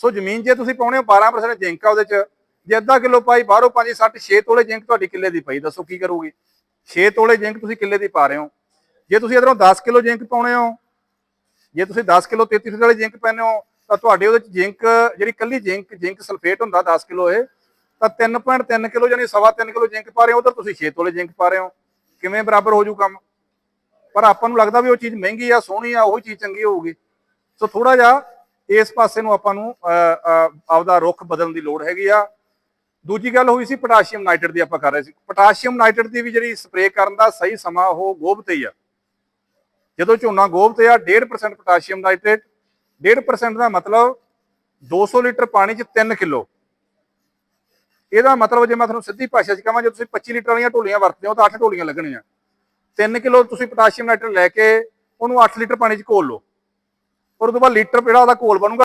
ਸੋ ਜ਼ਮੀਨ ਜੇ ਤੁਸੀਂ ਪਾਉਣੇ ਹੋ 12% ਜ਼ਿੰਕ ਆ ਉਹਦੇ ਚ, ਜੇ ਅੱਧਾ ਕਿਲੋ ਪਾਈ ਬਾਹਰੋਂ 5 60 6 ਤੋਲੇ ਜ਼ਿੰਕ ਤੁਹਾਡੀ ਕਿੱਲੇ ਦੀ ਪਈ, ਦੱਸੋ ਕੀ ਕਰੋਗੇ? 6 ਤੋਲੇ ਜ਼ਿੰਕ ਤੁਸੀਂ ਕਿੱਲੇ ਦੀ ਪਾ ਰਹੇ ਹੋ। ਜੇ ਤੁਸੀਂ ਇਧਰੋਂ 10 ਕਿਲੋ ਜ਼ਿੰਕ ਪਾਉਣੇ ਹੋ, ਜੇ ਤੁਸੀਂ 10 ਕਿਲੋ 33 ਵਾਲੇ ਜ਼ਿੰਕ ਪਾਉਂਦੇ ਹੋ, ਤਾਂ ਤੁਹਾਡੇ ਉਹਦੇ ਚ ਜ਼ਿੰਕ, ਜਿਹੜੀ ਕੱਲੀ ਜ਼ਿੰਕ ਜ਼ਿੰਕ ਸਲਫੇਟ ਹੁੰਦਾ 10 ਕਿਲੋ ਇਹ, ਤਾਂ 3.3 ਕਿਲੋ ਯਾਨੀ ਸਵਾ 3 ਕਿਲੋ ਜ਼ਿੰਕ ਪਾ ਰਹੇ ਹੋ, ਉਧਰ ਤੁਸੀਂ 6 ਤੋਲੇ ਜ਼ਿੰਕ ਪਾ ਰਹੇ ਹੋ। ਕਿਵੇਂ ਬਰਾਬਰ ਹੋ ਜੂ ਕੰਮ? ਪਰ ਆਪਾਂ ਨੂੰ ਲੱਗਦਾ ਵੀ ਉਹ ਚੀਜ਼ ਮਹਿੰਗੀ ਆ, ਸੋਹਣੀ ਆ, ਉਹੀ ਚੀਜ਼ ਚੰਗੀ ਹੋਊਗੀ। ਸੋ ਥੋੜਾ ਜਿਹਾ ਇਸ ਪਾਸੇ ਨੂੰ ਆਪਾਂ ਨੂੰ ਆਪਦਾ ਰੁਖ ਬਦਲਣ ਦੀ ਲੋੜ ਹੈਗੀ ਆ। ਦੂਜੀ ਗੱਲ ਹੋਈ ਸੀ ਪੋਟਾਸ਼ੀਅਮ ਨਾਈਟ੍ਰੇਟ ਦੀ ਆਪਾਂ ਕਰ ਰਹੇ ਸੀ। ਪੋਟਾਸ਼ੀਅਮ ਨਾਈਟ੍ਰੇਟ ਦੀ ਵੀ ਜਿਹੜੀ ਸਪਰੇਅ ਕਰਨ ਦਾ ਸਹੀ ਸਮਾਂ ਉਹ ਗੋਭ ਤੇ ਹੀ ਆ। ਜਦੋਂ ਝੋਨਾ ਗੋਭ ਤੇ ਆ 1.5% ਪੋਟਾਸ਼ੀਅਮ ਨਾਈਟ੍ਰੇਟ 1.5% ਦਾ ਮਤਲਬ 200 ਲੀਟਰ ਪਾਣੀ 'ਚ 3 ਕਿਲੋ। ਇਹਦਾ ਮਤਲਬ ਜੇ ਮੈਂ ਤੁਹਾਨੂੰ ਸਿੱਧੀ ਭਾਸ਼ਾ 'ਚ ਕਹਾਂ, ਜੇ ਤੁਸੀਂ 25 ਲੀਟਰ ਵਾਲੀਆਂ ਢੋਲੀਆਂ ਵਰਤਦੇ ਹੋ ਤਾਂ 8 ਢੋਲੀਆਂ ਲੱਗਣੀਆਂ। 3 ਕਿਲੋ ਤੁਸੀਂ ਪੋਟਾਸ਼ੀਅਮ ਨਾਈਟ੍ਰੇਟ ਲੈ ਕੇ ਉਹਨੂੰ 8 ਲੀਟਰ ਪਾਣੀ 'ਚ ਘੋਲ ਲਓ। ਔਰ ਉਹ ਤੋਂ ਬਾਅਦ ਲੀਟਰ ਜਿਹੜਾ ਉਹਦਾ ਘੋਲ ਬਣੂਗਾ।